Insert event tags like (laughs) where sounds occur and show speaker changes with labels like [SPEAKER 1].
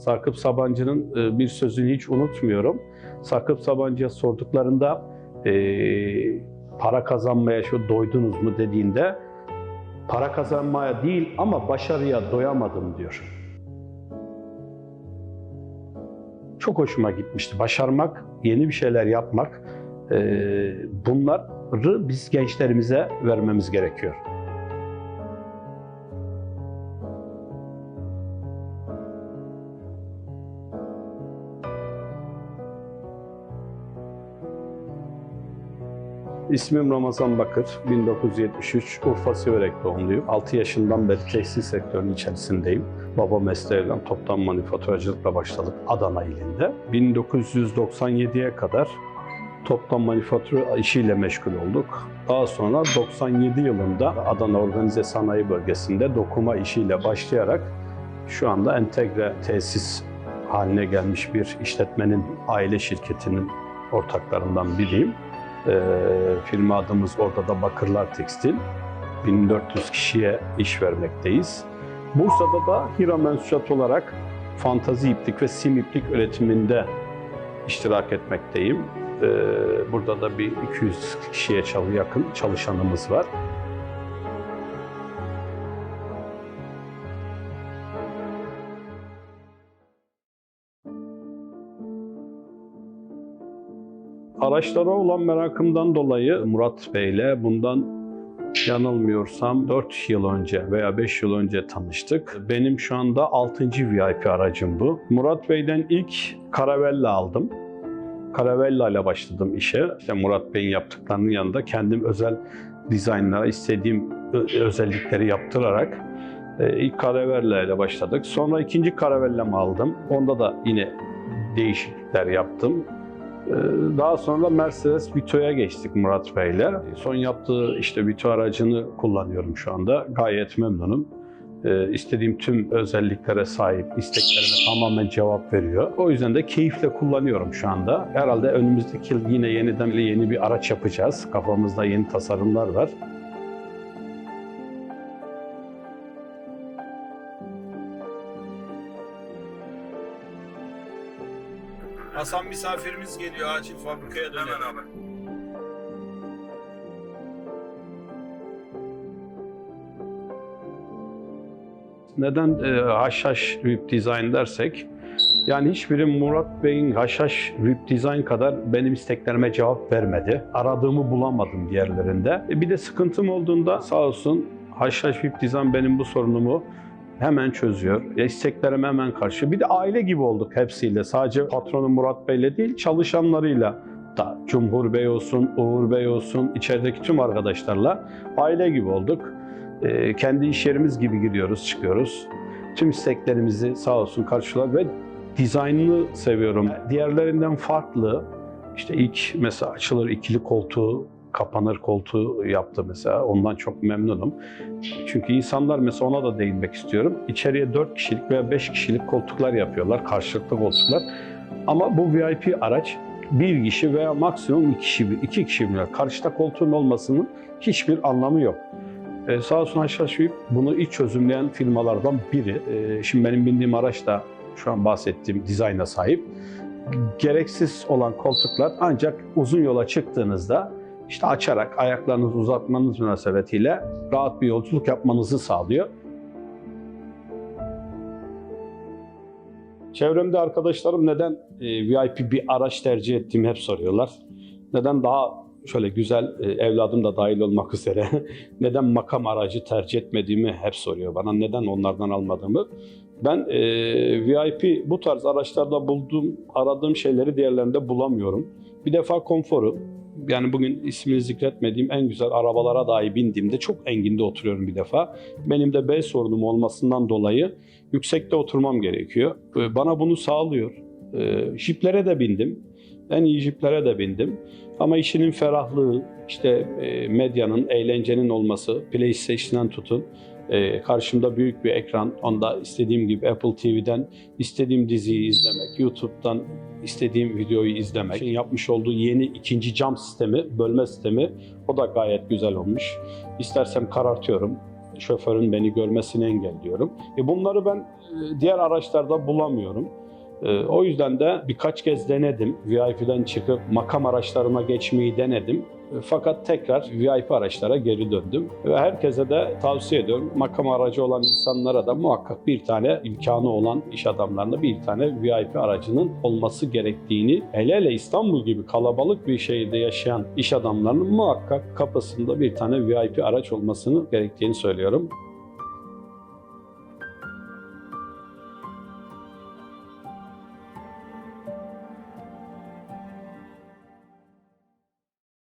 [SPEAKER 1] Sakıp Sabancı'nın e, bir sözünü hiç unutmuyorum. Sakıp Sabancı'ya sorduklarında e, para kazanmaya şu doydunuz mu dediğinde para kazanmaya değil ama başarıya doyamadım diyor. Çok hoşuma gitmişti. Başarmak, yeni bir şeyler yapmak e, bunları biz gençlerimize vermemiz gerekiyor. İsmim Ramazan Bakır, 1973 Urfa Siverek doğumluyum. 6 yaşından beri tekstil sektörünün içerisindeyim. Baba mesleğiyle toptan manifaturacılıkla başladık Adana ilinde. 1997'ye kadar toptan manifatura işiyle meşgul olduk. Daha sonra 97 yılında Adana Organize Sanayi Bölgesi'nde dokuma işiyle başlayarak şu anda entegre tesis haline gelmiş bir işletmenin, aile şirketinin ortaklarından biriyim. Ee, firma adımız orada da Bakırlar Tekstil. 1400 kişiye iş vermekteyiz. Bursa'da da Hira Mensurat olarak fantazi iplik ve sim iplik üretiminde iştirak etmekteyim. Ee, burada da bir 200 kişiye yakın çalışanımız var. Araçlara olan merakımdan dolayı Murat Bey'le bundan yanılmıyorsam 4 yıl önce veya 5 yıl önce tanıştık. Benim şu anda 6. VIP aracım bu. Murat Bey'den ilk Caravella aldım. Caravella ile başladım işe. İşte Murat Bey'in yaptıklarının yanında kendim özel dizaynlara istediğim özellikleri yaptırarak e, ilk Caravella ile başladık. Sonra ikinci Caravella'mı aldım. Onda da yine değişiklikler yaptım. Ee, Daha sonra Mercedes Vito'ya geçtik Murat Bey'le. Son yaptığı işte Vito aracını kullanıyorum şu anda. Gayet memnunum. Ee, istediğim tüm özelliklere sahip, isteklerime tamamen cevap veriyor. O yüzden de keyifle kullanıyorum şu anda. Herhalde önümüzdeki yıl yine yeniden yeni bir araç yapacağız. Kafamızda yeni tasarımlar var.
[SPEAKER 2] Hasan misafirimiz geliyor acil fabrikaya dönelim.
[SPEAKER 3] Hemen abi.
[SPEAKER 1] Neden e, haşhaş Whip Design dersek, yani hiçbiri Murat Bey'in haşhaş Whip Design kadar benim isteklerime cevap vermedi. Aradığımı bulamadım diğerlerinde. E, bir de sıkıntım olduğunda sağ olsun haşhaş Whip Design benim bu sorunumu hemen çözüyor. İsteklerime hemen karşı. Bir de aile gibi olduk hepsiyle. Sadece patronu Murat Bey'le değil, çalışanlarıyla da Cumhur Bey olsun, Uğur Bey olsun, içerideki tüm arkadaşlarla aile gibi olduk. Ee, kendi iş yerimiz gibi giriyoruz, çıkıyoruz. Tüm isteklerimizi sağ olsun karşılar ve dizaynını seviyorum. Diğerlerinden farklı. İşte ilk mesela açılır ikili koltuğu, kapanır koltuğu yaptı mesela. Ondan çok memnunum. Çünkü insanlar mesela ona da değinmek istiyorum. İçeriye 4 kişilik veya 5 kişilik koltuklar yapıyorlar, karşılıklı koltuklar. Ama bu VIP araç bir kişi veya maksimum iki kişi, iki kişi bile karşıda koltuğun olmasının hiçbir anlamı yok. Ee, sağ olsun Haşhaşvip bunu ilk çözümleyen firmalardan biri. Ee, şimdi benim bindiğim araç da şu an bahsettiğim dizayna sahip. Gereksiz olan koltuklar ancak uzun yola çıktığınızda işte açarak ayaklarınızı uzatmanız münasebetiyle rahat bir yolculuk yapmanızı sağlıyor. Çevremde arkadaşlarım neden e, VIP bir araç tercih ettiğimi hep soruyorlar. Neden daha şöyle güzel, e, evladım da dahil olmak (laughs) üzere, neden makam aracı tercih etmediğimi hep soruyor bana. Neden onlardan almadığımı. Ben e, VIP bu tarz araçlarda bulduğum, aradığım şeyleri diğerlerinde bulamıyorum. Bir defa konforu. Yani bugün ismini zikretmediğim en güzel arabalara dahi bindiğimde çok enginde oturuyorum bir defa. Benim de bel sorunum olmasından dolayı yüksekte oturmam gerekiyor. E, Bana bunu sağlıyor. E, Jiplere de bindim. En iyi jiplere de bindim. Ama işinin ferahlığı, işte e, medyanın, eğlencenin olması, PlayStation'dan tutun, e, karşımda büyük bir ekran, onda istediğim gibi Apple TV'den istediğim diziyi izlemek, YouTube'dan istediğim videoyu izlemek. Şeyin yapmış olduğu yeni ikinci cam sistemi, bölme sistemi o da gayet güzel olmuş. İstersem karartıyorum, şoförün beni görmesini engelliyorum. E bunları ben e, diğer araçlarda bulamıyorum. E, O yüzden de birkaç kez denedim. VIP'den çıkıp makam araçlarına geçmeyi denedim. E, Fakat tekrar VIP araçlara geri döndüm. Ve herkese de tavsiye ediyorum. Makam aracı olan insanlara da muhakkak bir tane imkanı olan iş adamlarına bir tane VIP aracının olması gerektiğini, hele hele İstanbul gibi kalabalık bir şehirde yaşayan iş adamlarının muhakkak kapısında bir tane VIP araç olmasını gerektiğini söylüyorum.